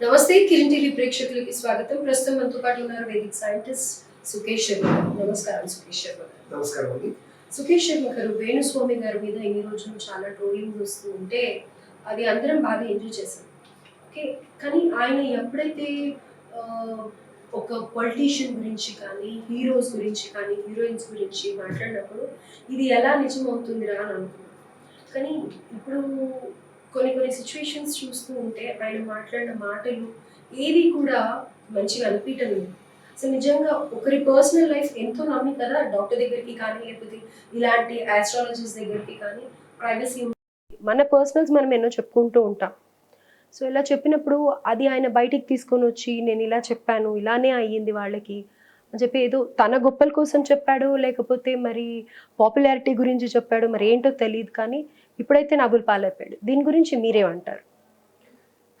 నమస్తే కిరణ్ టీవీ ప్రేక్షకులకి స్వాగతం. ప్రస్తుతం మనతో పాటు ఉన్నారు వేదిక్ సైంటిస్ట్ సుకేష్ శర్మ నమస్కారం సుకేష్ శర్మ నమస్కారం అండి. సుకేష్ శర్మ గారు వేణుస్వామి గారి మీద ఇన్ని రోజులు చాలా ట్రోలింగ్ వస్తూ ఉంటే అది అందరం బాగా ఎంజాయ్ చేశాం. ఓకే కానీ ఆయన ఎప్పుడైతే ఒక పొలిటీషియన్ గురించి కానీ హీరోస్ గురించి కానీ హీరోయిన్స్ గురించి మాట్లాడినప్పుడు ఇది ఎలా నిజం అవుతుందిరా అని అనుకున్నాను కానీ ఇప్పుడు కొన్ని కొన్ని సిచ్యువేషన్స్ చూస్తూ ఉంటే ఆయన మాట్లాడిన మాటలు ఏవి కూడా మంచిగా అనిపించడం లేదు నిజంగా ఒకరి పర్సనల్ లైఫ్ ఎంతో నమ్మి కదా డాక్టర్ దగ్గరికి కానీ లేకపోతే ఇలాంటి ఆస్ట్రాలజిస్ట్ దగ్గరికి కానీ ప్రైవసీ మన పర్సనల్స్ మనం ఎన్నో చెప్పుకుంటూ ఉంటాం. సో ఇలా చెప్పినప్పుడు అది ఆయన బయటికి తీసుకొని వచ్చి నేను ఇలా చెప్పాను ఇలానే అయ్యింది వాళ్ళకి అని చెప్పి ఏదో తన గొప్పల కోసం చెప్పాడు లేకపోతే మరి పాపులారిటీ గురించి చెప్పాడు మరి ఏంటో తెలియదు కానీ ఇప్పుడైతే నవ్వులు పాలైపోయాడు. దీని గురించి మీరేమంటారు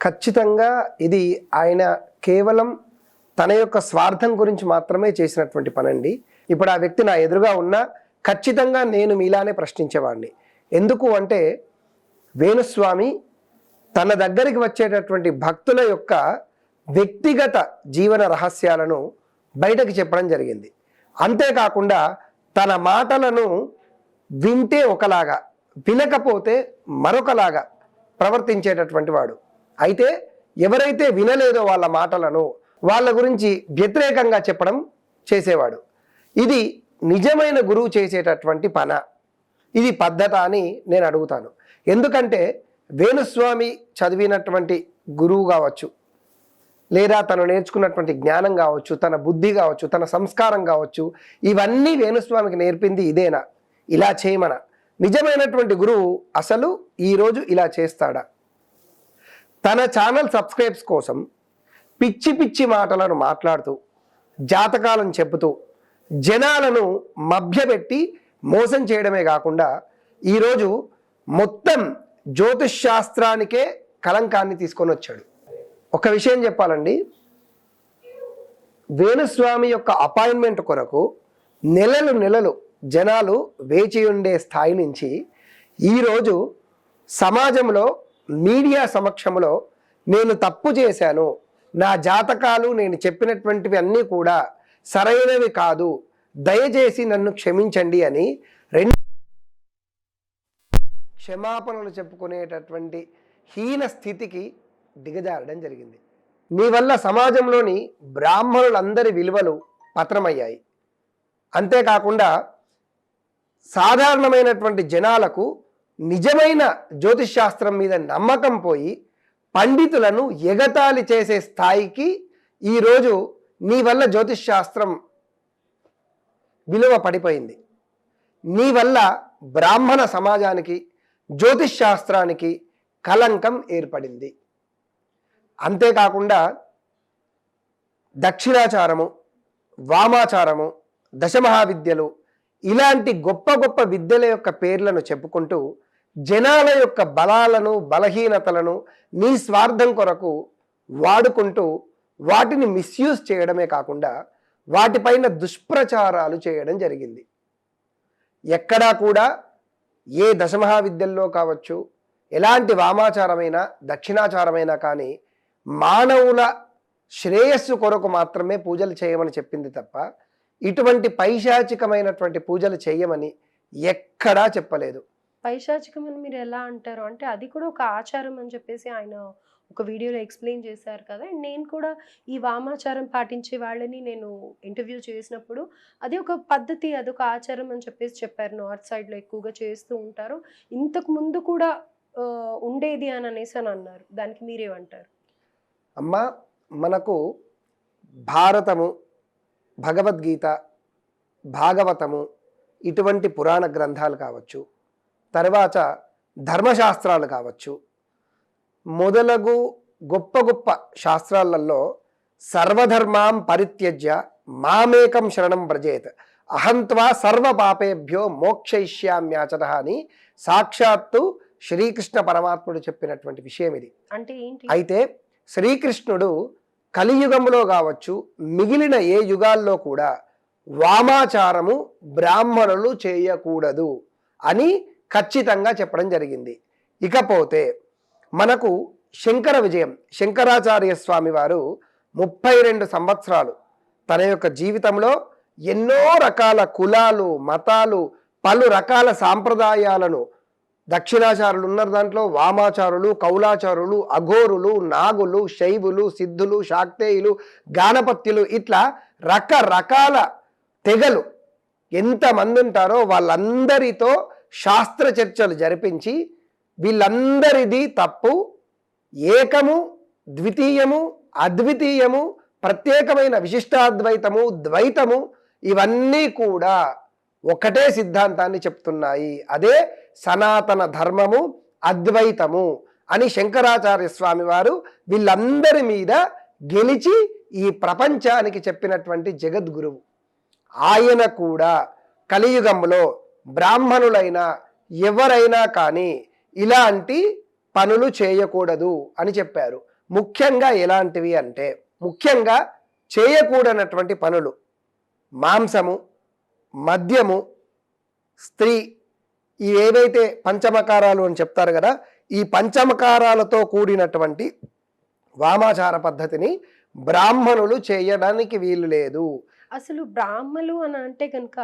ఖచ్చితంగా ఇది ఆయన కేవలం తన యొక్క స్వార్థం గురించి మాత్రమే చేసినటువంటి పనండి. ఇప్పుడు ఆ వ్యక్తి నా ఎదురుగా ఉన్నా ఖచ్చితంగా నేను మీలానే ప్రశ్నించేవాడిని ఎందుకు అంటే వేణుస్వామి తన దగ్గరికి వచ్చేటటువంటి భక్తుల యొక్క వ్యక్తిగత జీవన రహస్యాలను బయటకు చెప్పడం జరిగింది. అంతేకాకుండా తన మాటలను వింటే ఒకలాగా వినకపోతే మరొకలాగా ప్రవర్తించేటటువంటి వాడు. అయితే ఎవరైతే వినలేదో వాళ్ళ మాటలను వాళ్ళ గురించి వ్యతిరేకంగా చెప్పడం చేసేవాడు. ఇది నిజమైన గురువు చేసేటటువంటి పన. ఇది పద్ధత అని నేను అడుగుతాను. ఎందుకంటే వేణుస్వామి చదివినటువంటి గురువు కావచ్చు లేదా తను నేర్చుకున్నటువంటి జ్ఞానం కావచ్చు తన బుద్ధి కావచ్చు తన సంస్కారం కావచ్చు ఇవన్నీ వేణుస్వామికి నేర్పింది ఇదేనా? ఇలా చేయమన? నిజమైనటువంటి గురువు అసలు ఈరోజు ఇలా చేస్తాడా? తన ఛానల్ సబ్స్క్రైబ్స్ కోసం పిచ్చి పిచ్చి మాటలను మాట్లాడుతూ జాతకాలను చెబుతూ జనాలను మభ్యపెట్టి మోసం చేయడమే కాకుండా ఈరోజు మొత్తం జ్యోతిష్ శాస్త్రానికే కలంకాన్ని తీసుకొని వచ్చాడు. ఒక విషయం చెప్పాలండి. వేణుస్వామి యొక్క అపాయింట్మెంట్ కొరకు నెలలు నెలలు జనాలు వేచి ఉండే స్థాయి నుంచి ఈరోజు సమాజంలో మీడియా సమక్షంలో నేను తప్పు చేశాను. నా జాతకాలు నేను చెప్పినటువంటివి అన్నీ కూడా సరైనవి కాదు. దయచేసి నన్ను క్షమించండి అని రెండు క్షమాపణలు చెప్పుకునేటటువంటి హీన స్థితికి దిగజారడం జరిగింది. నీ వల్ల సమాజంలోని బ్రాహ్మణులందరి విలువలు పత్రమయ్యాయి అంతేకాకుండా సాధారణమైనటువంటి జనాలకు నిజమైన జ్యోతిష్ శాస్త్రం మీద నమ్మకం పోయి పండితులను ఎగతాళి చేసే స్థాయికి ఈరోజు నీ వల్ల జ్యోతిష్ శాస్త్రం విలువ పడిపోయింది. నీ వల్ల బ్రాహ్మణ సమాజానికి జ్యోతిష్ శాస్త్రానికి కలంకం ఏర్పడింది. అంతేకాకుండా దక్షిణాచారము వామాచారము దశమహావిద్యలు ఇలాంటి గొప్ప గొప్ప విద్యల యొక్క పేర్లను చెప్పుకుంటూ జనాల యొక్క బలాలను బలహీనతలను నీ స్వార్థం కొరకు వాడుకుంటూ వాటిని మిస్యూజ్ చేయడమే కాకుండా వాటిపైన దుష్ప్రచారాలు చేయడం జరిగింది. ఎక్కడా కూడా ఏ దశమహావిద్యల్లో కావచ్చు ఎలాంటి వామాచారమైనా దక్షిణాచారమైనా కానీ మానవుల శ్రేయస్సు కొరకు మాత్రమే పూజలు చేయమని చెప్పింది తప్ప ఇటువంటి పైశాచికమైనటువంటి పూజలు చేయమని ఎక్కడా చెప్పలేదు. పైశాచికం అని మీరు ఎలా అంటారు? అంటే అది కూడా ఒక ఆచారం అని చెప్పేసి ఆయన ఒక వీడియోలో ఎక్స్ప్లెయిన్ చేశారు కదా. అండ్ నేను కూడా ఈ వామాచారం పాటించే వాళ్ళని నేను ఇంటర్వ్యూ చేసినప్పుడు అది ఒక పద్ధతి అదొక ఆచారం అని చెప్పేసి చెప్పారు. నార్త్ సైడ్లో ఎక్కువగా చేస్తూ ఉంటారు. ఇంతకు ముందు కూడా ఉండేది అని అనేసి అని అన్నారు. దానికి మీరేమంటారు? అమ్మ మనకు భారతము భగవద్గీత భాగవతము ఇటువంటి పురాణ గ్రంథాలు కావచ్చు తర్వాత ధర్మశాస్త్రాలు కావచ్చు మొదలగు గొప్ప గొప్ప శాస్త్రాలలో సర్వధర్మాం పరిత్యజ్య మామేకం శరణం వ్రజేత్ అహంత్వా సర్వ పాపేభ్యో మోక్షయిష్యామ్యాచట అని సాక్షాత్తు శ్రీకృష్ణ పరమాత్ముడు చెప్పినటువంటి విషయం ఇది అంటే అయితే శ్రీకృష్ణుడు కలియుగములో కావచ్చు మిగిలిన ఏ యుగాల్లో కూడా వామాచారము బ్రాహ్మణులు చేయకూడదు అని ఖచ్చితంగా చెప్పడం జరిగింది. ఇకపోతే మనకు శంకర విజయం శంకరాచార్య స్వామి వారు ముప్పై రెండు సంవత్సరాలు తన యొక్క జీవితంలో ఎన్నో రకాల కులాలు మతాలు పలు రకాల సాంప్రదాయాలను దక్షిణాచారులు ఉన్నారు దాంట్లో. వామాచారులు కౌలాచారులు అఘోరులు నాగులు శైవులు సిద్ధులు శాక్తేయులు గానపత్యులు ఇట్లా రకరకాల తెగలు ఎంతమంది ఉంటారో వాళ్ళందరితో శాస్త్ర చర్చలు జరిపించి వీళ్ళందరిది తప్పు ఏకము ద్వితీయము అద్వితీయము ప్రత్యేకమైన విశిష్టాద్వైతము ద్వైతము ఇవన్నీ కూడా ఒకటే సిద్ధాంతాన్ని చెప్తున్నాయి. అదే సనాతన ధర్మము అద్వైతము అని శంకరాచార్య స్వామి వారు వీళ్ళందరి మీద గెలిచి ఈ ప్రపంచానికి చెప్పినటువంటి జగద్గురువు. ఆయన కూడా కలియుగంలో బ్రాహ్మణులైన ఎవరైనా కానీ ఇలాంటి పనులు చేయకూడదు అని చెప్పారు. ముఖ్యంగా ఎలాంటివి అంటే ముఖ్యంగా చేయకూడనటువంటి పనులు. మాంసము మద్యము స్త్రీ ఈ ఏవైతే పంచమకారాలు అని చెప్తారు కదా ఈ పంచమకారాలతో కూడినటువంటి వామాచార పద్ధతిని బ్రాహ్మణులు చేయడానికి వీలు లేదు. అసలు బ్రాహ్మలు అని అంటే కనుక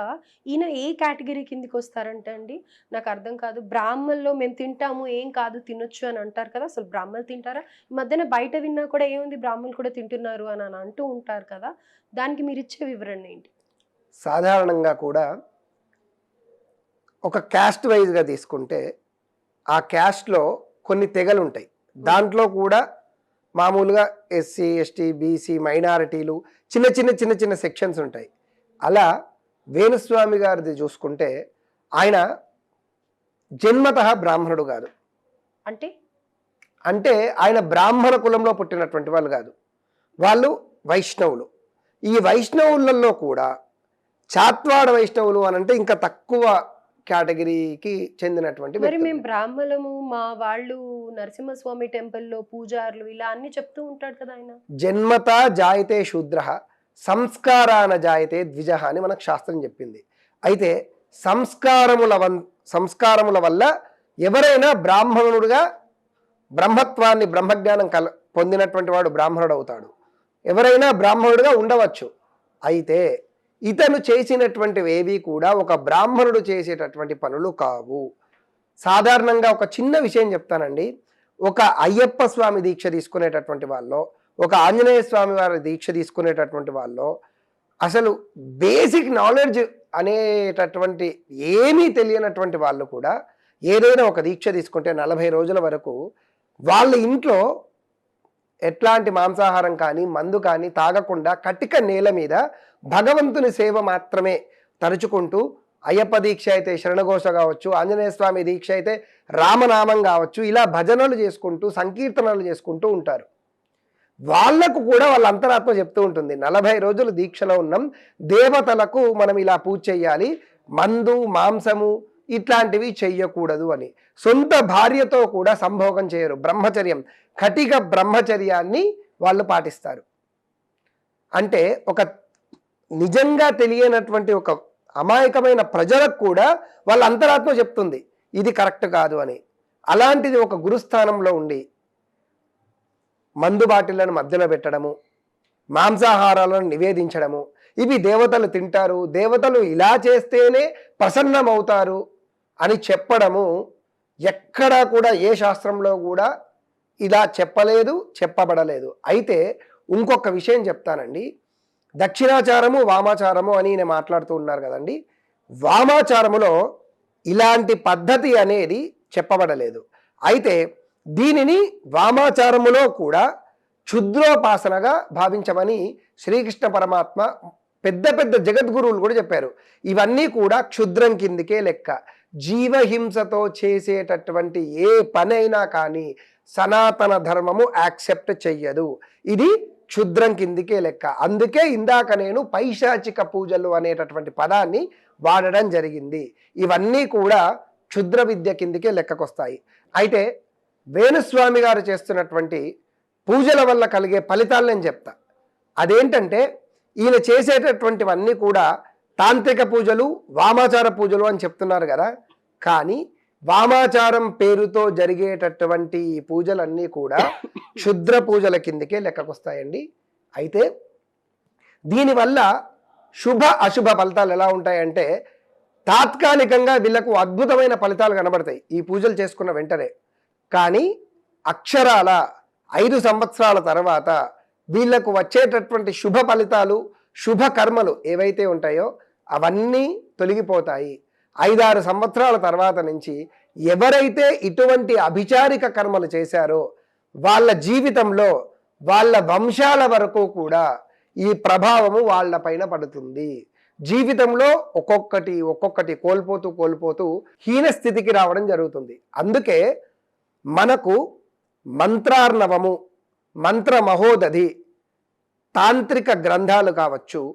ఈయన ఏ కేటగిరీ కిందికి వస్తారంటే అండి? నాకు అర్థం కాదు. బ్రాహ్మణుల్లో మేము తింటాము ఏం కాదు తినొచ్చు అని అంటారు కదా. అసలు బ్రాహ్మణులు తింటారా? ఈ మధ్యన బయట విన్నా కూడా ఏముంది బ్రాహ్మణులు కూడా తింటున్నారు అని అని అంటూ ఉంటారు కదా. దానికి మీరు ఇచ్చే వివరణ ఏంటి? సాధారణంగా కూడా ఒక క్యాస్ట్ వైజ్గా తీసుకుంటే ఆ క్యాస్ట్లో కొన్ని తెగలు ఉంటాయి దాంట్లో కూడా మామూలుగా ఎస్సీ ఎస్టీ బీసీ మైనారిటీలు చిన్న చిన్న చిన్న చిన్న సెక్షన్స్ ఉంటాయి. అలా వేణుస్వామి గారిది చూసుకుంటే ఆయన జన్మత బ్రాహ్మణుడు కాదు. అంటే? అంటే ఆయన బ్రాహ్మణ కులంలో పుట్టినటువంటి వాళ్ళు కాదు. వాళ్ళు వైష్ణవులు. ఈ వైష్ణవులలో కూడా చాత్వాడ వైష్ణవులు అని అంటే ఇంకా తక్కువ కేటగిరీకి చెందినటువంటి మరి. మేము బ్రాహ్మణులము మా వాళ్ళు నరసింహస్వామి టెంపుల్లో పూజారులు ఇలా అన్ని చెప్తూ ఉంటాడు కదా ఆయన. జన్మత జాయతే శూద్ర సంస్కారాన జాయతే ద్విజ అని మనకు శాస్త్రం చెప్పింది. అయితే సంస్కారముల వన్ సంస్కారముల వల్ల ఎవరైనా బ్రాహ్మణుడుగా బ్రహ్మత్వాన్ని బ్రహ్మజ్ఞానం కల పొందినటువంటి వాడు బ్రాహ్మణుడు అవుతాడు ఎవరైనా బ్రాహ్మణుడుగా ఉండవచ్చు. అయితే ఇతను చేసినటువంటివేవి కూడా ఒక బ్రాహ్మణుడు చేసేటటువంటి పనులు కావు. సాధారణంగా ఒక చిన్న విషయం చెప్తానండి. ఒక అయ్యప్ప స్వామి దీక్ష తీసుకునేటటువంటి వాళ్ళు ఒక ఆంజనేయ స్వామి వారి దీక్ష తీసుకునేటటువంటి వాళ్ళు అసలు బేసిక్ నాలెడ్జ్ అనేటటువంటి ఏమీ తెలియనటువంటి వాళ్ళు కూడా ఏదైనా ఒక దీక్ష తీసుకుంటే నలభై రోజుల వరకు వాళ్ళ ఇంట్లో ఎట్లాంటి మాంసాహారం కానీ మందు కానీ తాగకుండా కటిక నేల మీద భగవంతుని సేవ మాత్రమే తరుచుకుంటూ అయ్యప్ప దీక్ష అయితే శరణఘోష కావచ్చు ఆంజనేయ స్వామి దీక్ష అయితే రామనామం కావచ్చు ఇలా భజనలు చేసుకుంటూ సంకీర్తనలు చేసుకుంటూ ఉంటారు. వాళ్ళకు కూడా వాళ్ళ అంతరాత్మ చెప్తూ ఉంటుంది నలభై రోజులు దీక్షలో ఉన్నాం దేవతలకు మనం ఇలా పూజ చేయాలి మందు మాంసము ఇట్లాంటివి చెయ్యకూడదు అని. సొంత భార్యతో కూడా సంభోగం చేయరు. బ్రహ్మచర్యం కటిక బ్రహ్మచర్యాన్ని వాళ్ళు పాటిస్తారు. అంటే ఒక నిజంగా తెలియనటువంటి ఒక అమాయకమైన ప్రజలకు కూడా వాళ్ళ అంతరాత్మ చెప్తుంది. ఇది కరెక్ట్ కాదు అని. అలాంటిది ఒక గురుస్థానంలో ఉండి మందు బాటిళ్ళను మధ్యలో పెట్టడము మాంసాహారాలను నివేదించడము ఇవి దేవతలు తింటారు దేవతలు ఇలా చేస్తేనే ప్రసన్నమవుతారు అని చెప్పడము ఎక్కడా కూడా ఏ శాస్త్రంలో కూడా ఇలా చెప్పలేదు చెప్పబడలేదు. అయితే ఇంకొక విషయం చెప్తానండి. దక్షిణాచారము వామాచారము అని నేను మాట్లాడుతూ ఉన్నారు కదండి. వామాచారములో ఇలాంటి పద్ధతి అనేది చెప్పబడలేదు. అయితే దీనిని వామాచారములో కూడా క్షుద్రోపాసనగా భావించమని శ్రీకృష్ణ పరమాత్మ పెద్ద పెద్ద జగద్గురువులు కూడా చెప్పారు. ఇవన్నీ కూడా క్షుద్రం కిందికే లెక్క. జీవహింసతో చేసేటటువంటి ఏ పనైనా కానీ సనాతన ధర్మము యాక్సెప్ట్ చెయ్యదు. ఇది క్షుద్రం కిందికే లెక్క. అందుకే ఇందాక నేను పైశాచిక పూజలు అనేటటువంటి పదాన్ని వాడడం జరిగింది. ఇవన్నీ కూడా క్షుద్ర విద్య కిందికే లెక్కకొస్తాయి. అయితే వేణుస్వామి గారు చేస్తున్నటువంటి పూజల వల్ల కలిగే ఫలితాలు నేను చెప్తా. అదేంటంటే ఈయన చేసేటటువంటివన్నీ కూడా తాంత్రిక పూజలు వామాచార పూజలు అని చెప్తున్నారు కదా. కానీ వామాచారం పేరుతో జరిగేటటువంటి ఈ పూజలన్నీ కూడా క్షుద్ర పూజల కిందకే లెక్కకొస్తాయండి. అయితే దీనివల్ల శుభ అశుభ ఫలితాలు ఎలా ఉంటాయంటే తాత్కాలికంగా వీళ్ళకు అద్భుతమైన ఫలితాలు కనబడతాయి ఈ పూజలు చేసుకున్న వెంటనే. కానీ అక్షరాల ఐదు సంవత్సరాల తర్వాత వీళ్ళకు వచ్చేటటువంటి శుభ ఫలితాలు శుభ కర్మలు ఏవైతే ఉంటాయో అవన్నీ తొలగిపోతాయి. ఐదారు సంవత్సరాల తర్వాత నుంచి ఎవరైతే ఇటువంటి అభిచారిక కర్మలు చేశారో వాళ్ళ జీవితంలో వాళ్ళ వంశాల వరకు కూడా ఈ ప్రభావము వాళ్ళ పైన పడుతుంది. జీవితంలో ఒక్కొక్కటి ఒక్కొక్కటి కోల్పోతూ కోల్పోతూ హీన స్థితికి రావడం జరుగుతుంది. అందుకే మనకు మంత్రార్ణవము మంత్ర మహోదధి తాంత్రిక గ్రంథాలు కావచ్చు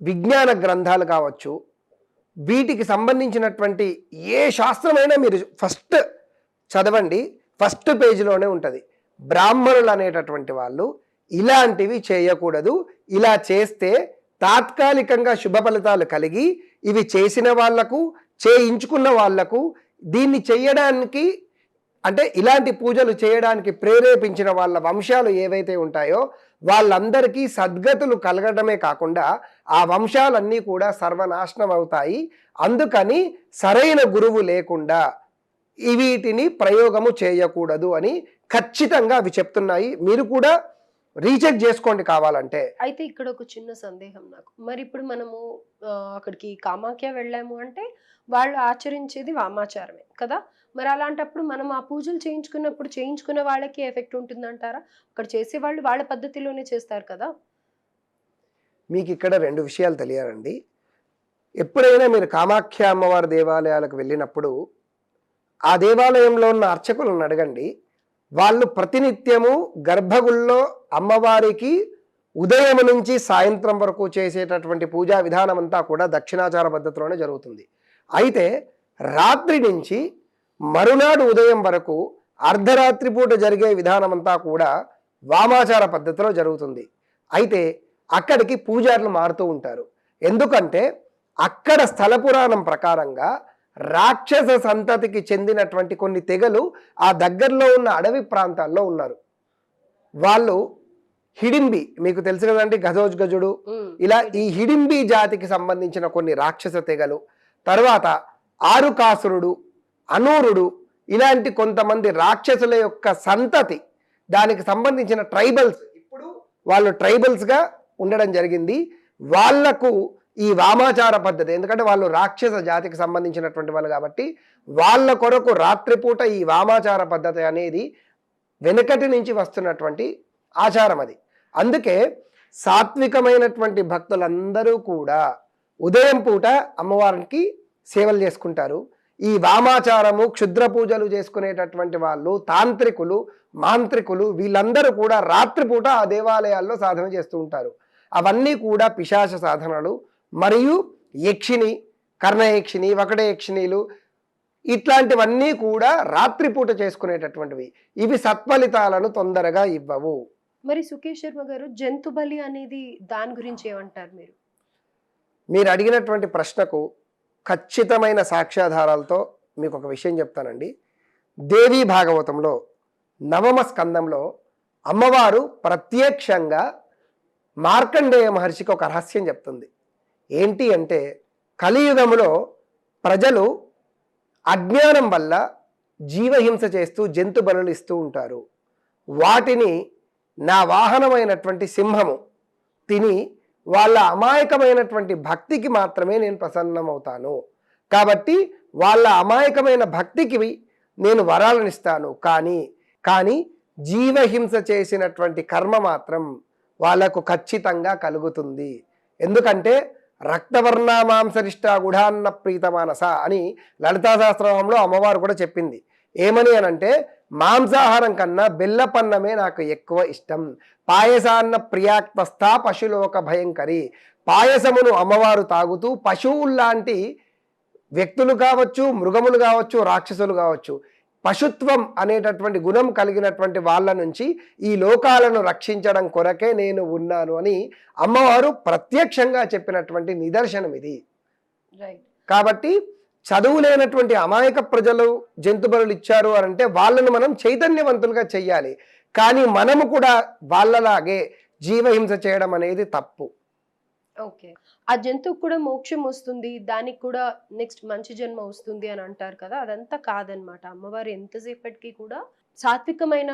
విజ్ఞాన గ్రంథాలు కావచ్చు వీటికి సంబంధించినటువంటి ఏ శాస్త్రమైనా మీరు ఫస్ట్ చదవండి ఫస్ట్ పేజీలోనే ఉంటుంది. బ్రాహ్మణులు అనేటటువంటి వాళ్ళు ఇలాంటివి చేయకూడదు. ఇలా చేస్తే తాత్కాలికంగా శుభ ఫలితాలు కలిగి ఇవి చేసిన వాళ్ళకు చేయించుకున్న వాళ్ళకు దీన్ని చేయడానికి అంటే ఇలాంటి పూజలు చేయడానికి ప్రేరేపించిన వాళ్ళ వంశాలు ఏవైతే ఉంటాయో వాళ్ళందరికీ సద్గతులు కలగడమే కాకుండా ఆ వంశాలన్నీ కూడా సర్వనాశనం అవుతాయి. అందుకని సరైన గురువు లేకుండా వీటిని ప్రయోగము చేయకూడదు అని ఖచ్చితంగా అవి చెప్తున్నాయి. మీరు కూడా రీచెక్ చేసుకోండి కావాలంటే. అయితే ఇక్కడ ఒక చిన్న సందేహం నాకు. మరి ఇప్పుడు మనము అక్కడికి కామాఖ్య వెళ్ళాము అంటే వాళ్ళు ఆచరించేది వామాచారమే కదా? మరి అలాంటప్పుడు మనం ఆ పూజలు చేయించుకున్నప్పుడు చేయించుకున్న వాళ్ళకి ఎఫెక్ట్ ఉంటుందంటారా? అక్కడ చేసే వాళ్ళు వాళ్ళ పద్ధతిలోనే చేస్తారు కదా? మీకు ఇక్కడ రెండు విషయాలు తెలియాలండి. ఎప్పుడైనా మీరు కామాఖ్య అమ్మవారి దేవాలయాలకు వెళ్ళినప్పుడు ఆ దేవాలయంలో ఉన్న అర్చకులను అడగండి. వాళ్ళు ప్రతినిత్యము గర్భగుల్లో అమ్మవారికి ఉదయం నుంచి సాయంత్రం వరకు చేసేటటువంటి పూజా విధానం అంతా కూడా దక్షిణాచార పద్ధతిలోనే జరుగుతుంది. అయితే రాత్రి నుంచి మరునాడు ఉదయం వరకు అర్ధరాత్రి పూట జరిగే విధానం అంతా కూడా వామాచార పద్ధతిలో జరుగుతుంది. అయితే అక్కడికి పూజారులు మారుతూ ఉంటారు. ఎందుకంటే అక్కడ స్థల పురాణం ప్రకారంగా రాక్షస సంతతికి చెందినటువంటి కొన్ని తెగలు ఆ దగ్గరలో ఉన్న అడవి ప్రాంతాల్లో ఉన్నారు. వాళ్ళు హిడింబి మీకు తెలుసు కదండి గజోజ్ గజుడు. ఇలా ఈ హిడింబి జాతికి సంబంధించిన కొన్ని రాక్షస తెగలు. తర్వాత ఆరుకాసురుడు అనూరుడు ఇలాంటి కొంతమంది రాక్షసుల యొక్క సంతతి దానికి సంబంధించిన ట్రైబల్స్. ఇప్పుడు వాళ్ళు ట్రైబల్స్గా ఉండడం జరిగింది. వాళ్ళకు ఈ వామాచార పద్ధతి ఎందుకంటే వాళ్ళు రాక్షస జాతికి సంబంధించినటువంటి వాళ్ళు కాబట్టి వాళ్ళ కొరకు రాత్రిపూట ఈ వామాచార పద్ధతి అనేది వెనుకటి నుంచి వస్తున్నటువంటి ఆచారం అది. అందుకే సాత్వికమైనటువంటి భక్తులందరూ కూడా ఉదయం పూట అమ్మవారికి సేవలు చేసుకుంటారు. ఈ వామాచారము క్షుద్ర పూజలు చేసుకునేటటువంటి వాళ్ళు తాంత్రికులు మాంత్రికులు వీళ్ళందరూ కూడా రాత్రిపూట ఆ దేవాలయాల్లో సాధన చేస్తూ ఉంటారు. అవన్నీ కూడా పిశాచ సాధనలు. మరియు యక్షిని కర్ణయక్షిని వకట యక్షిణీలు ఇట్లాంటివన్నీ కూడా రాత్రిపూట చేసుకునేటటువంటివి. ఇవి సత్ఫలితాలను తొందరగా ఇవ్వవు. మరి సుకేష్ శర్మ గారు జంతు బలి అనేది దాని గురించి ఏమంటారు మీరు? మీరు అడిగినటువంటి ప్రశ్నకు ఖచ్చితమైన సాక్ష్యాధారాలతో మీకు ఒక విషయం చెప్తానండి. దేవీ భాగవతంలో నవమ స్కందంలో అమ్మవారు ప్రత్యక్షంగా మార్కండేయ మహర్షికి ఒక రహస్యం చెప్తుంది. ఏంటి అంటే కలియుగములో ప్రజలు అజ్ఞానం వల్ల జీవహింస చేస్తూ జంతు బలులు ఇస్తూ ఉంటారు. వాటిని నా వాహనమైనటువంటి సింహము తిని వాళ్ళ అమాయకమైనటువంటి భక్తికి మాత్రమే నేను ప్రసన్నమవుతాను. కాబట్టి వాళ్ళ అమాయకమైన భక్తికి నేను వరాలనిస్తాను. కానీ కానీ జీవహింస చేసినటువంటి కర్మ మాత్రం వాళ్ళకు ఖచ్చితంగా కలుగుతుంది. ఎందుకంటే రక్తవర్ణ మాంసరిష్ట గుఢాన్న ప్రీతమానస అని లలితా అమ్మవారు కూడా చెప్పింది. ఏమని అనంటే మాంసాహారం కన్నా బెల్లపన్నమే నాకు ఎక్కువ ఇష్టం. పాయసాన్న ప్రియాక్తస్థ పశులోక భయంకరి. పాయసమును అమ్మవారు తాగుతూ పశువుల్లాంటి వ్యక్తులు కావచ్చు మృగములు కావచ్చు రాక్షసులు కావచ్చు పశుత్వం అనేటటువంటి గుణం కలిగినటువంటి వాళ్ళ నుంచి ఈ లోకాలను రక్షించడం కొరకే నేను ఉన్నాను అని అమ్మవారు ప్రత్యక్షంగా చెప్పినటువంటి నిదర్శనం ఇది కాబట్టి చదువు లేనటువంటి అమాయక ప్రజలు జంతుబలులు ఇచ్చారు అని అంటే వాళ్ళను మనం చైతన్యవంతులుగా చెయ్యాలి. కానీ మనము కూడా వాళ్ళలాగే జీవహింస చేయడం అనేది తప్పు. ఓకే. ఆ జంతువుకు కూడా మోక్షం వస్తుంది దానికి కూడా నెక్స్ట్ మంచి జన్మ వస్తుంది అని అంటారు కదా అదంతా కాదనమాట అమ్మవారు ఎంతసేపటికి కూడా సాత్వికమైన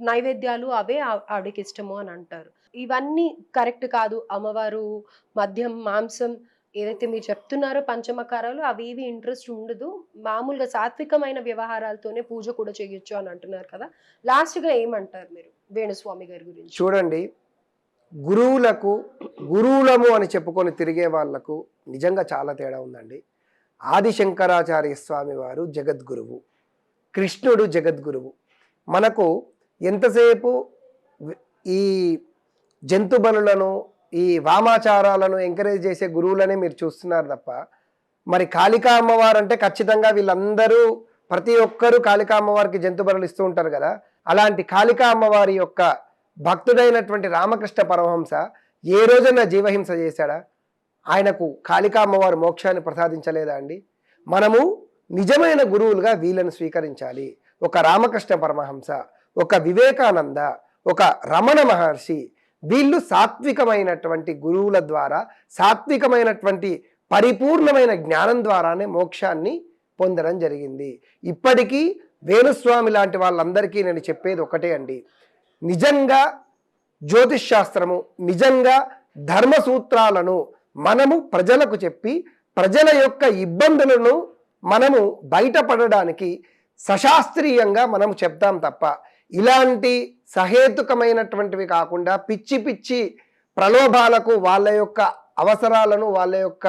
నైవేద్యాలు అవే ఆవిడకి ఇష్టము అని అంటారు. ఇవన్నీ కరెక్ట్ కాదు. అమ్మవారు మద్యం మాంసం ఏదైతే మీరు చెప్తున్నారో పంచమకారాలు అవి ఏవి ఇంట్రెస్ట్ ఉండదు. మామూలుగా సాత్వికమైన వ్యవహారాలతోనే పూజ కూడా చేయొచ్చు అని అంటున్నారు కదా. లాస్ట్గా ఏమంటారు మీరు వేణుస్వామి గారి గురించి? చూడండి గురువులకు గురువులము అని చెప్పుకొని తిరిగే వాళ్ళకు నిజంగా చాలా తేడా ఉందండి. ఆదిశంకరాచార్య స్వామి వారు జగద్గురువు కృష్ణుడు జగద్గురువు. మనకు ఎంతసేపు ఈ జంతు బలులను ఈ వామాచారాలను ఎంకరేజ్ చేసే గురువులనే మీరు చూస్తున్నారు తప్ప మరి కాళికా అమ్మవారు అంటే ఖచ్చితంగా వీళ్ళందరూ ప్రతి ఒక్కరూ కాళికా అమ్మవారికి జంతు బలులు ఇస్తూ ఉంటారు కదా. అలాంటి కాళికా అమ్మవారి యొక్క భక్తుడైనటువంటి రామకృష్ణ పరమహంస ఏ రోజున జీవహింస చేశాడా? ఆయనకు కాళికా అమ్మవారు మోక్షాన్ని ప్రసాదించలేదా అండి? మనము నిజమైన గురువులుగా వీళ్ళను స్వీకరించాలి. ఒక రామకృష్ణ పరమహంస ఒక వివేకానంద ఒక రమణ మహర్షి వీళ్ళు సాత్వికమైనటువంటి గురువుల ద్వారా సాత్వికమైనటువంటి పరిపూర్ణమైన జ్ఞానం ద్వారానే మోక్షాన్ని పొందడం జరిగింది. ఇప్పటికీ వేణుస్వామి లాంటి వాళ్ళందరికీ నేను చెప్పేది ఒకటే అండి. నిజంగా జ్యోతిష్ శాస్త్రము నిజంగా ధర్మ సూత్రాలను మనము ప్రజలకు చెప్పి ప్రజల యొక్క ఇబ్బందులను మనము బయటపడడానికి సశాస్త్రీయంగా మనం చెప్తాం తప్ప ఇలాంటి సహేతుకమైనటువంటివి కాకుండా పిచ్చి పిచ్చి ప్రలోభాలకు వాళ్ళ యొక్క అవసరాలను వాళ్ళ యొక్క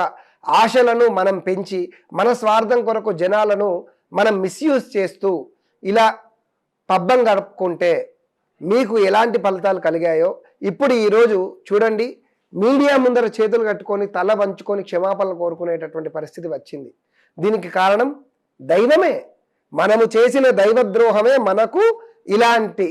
ఆశలను మనం పెంచి మన స్వార్థం కొరకు జనాలను మనం మిస్యూజ్ చేస్తూ ఇలా పబ్బం గడుపుకుంటే మీకు ఎలాంటి ఫలితాలు కలిగాయో ఇప్పుడు ఈరోజు చూడండి. మీడియా ముందర చేతులు కట్టుకొని తల వంచుకొని క్షమాపణలు కోరుకునేటటువంటి పరిస్థితి వచ్చింది. దీనికి కారణం దైవమే. మనము చేసిన దైవద్రోహమే మనకు ఇలాంటి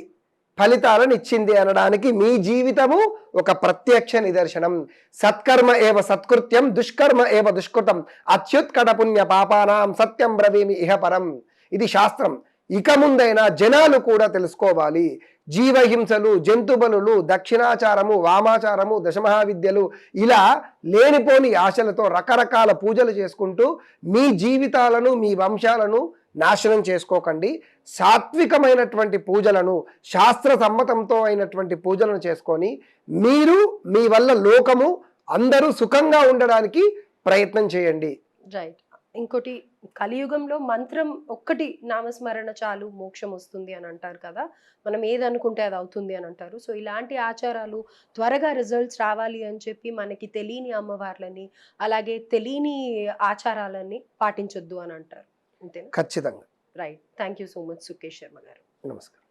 ఫలితాలను ఇచ్చింది అనడానికి మీ జీవితము ఒక ప్రత్యక్ష నిదర్శనం. సత్కర్మ ఏవ సత్కృత్యం దుష్కర్మ ఏవ దుష్కృతం అత్యుత్కట పుణ్య పాపానాం సత్యం బ్రవీమి ఇహ పరం. ఇది శాస్త్రం. ఇక ముందైనా జనాలు కూడా తెలుసుకోవాలి. జీవహింసలు జంతుబలులు దక్షిణాచారము వామాచారము దశమహావిద్యలు ఇలా లేనిపోని ఆశలతో రకరకాల పూజలు చేసుకుంటూ మీ జీవితాలను మీ వంశాలను నాశనం చేసుకోకండి. సాత్వికమైనటువంటి పూజలను శాస్త్ర సమ్మతంతో అయినటువంటి పూజలను చేసుకొని మీరు మీ వల్ల లోకము అందరూ సుఖంగా ఉండడానికి ప్రయత్నం చేయండి. రైట్ ఇంకోటి కలియుగంలో మంత్రం ఒక్కటి నామస్మరణ చాలు మోక్షం వస్తుంది అని అంటారు కదా. మనం ఏదనుకుంటే అది అవుతుంది అని అంటారు. సో ఇలాంటి ఆచారాలు త్వరగా రిజల్ట్స్ రావాలి అని చెప్పి మనకి తెలియని అమ్మవార్లని అలాగే తెలియని ఆచారాలని పాటించొద్దు అని అంటారు. ఖచ్చితంగా. Right thank you so much Sukesh Sharma గారు. నమస్కారం.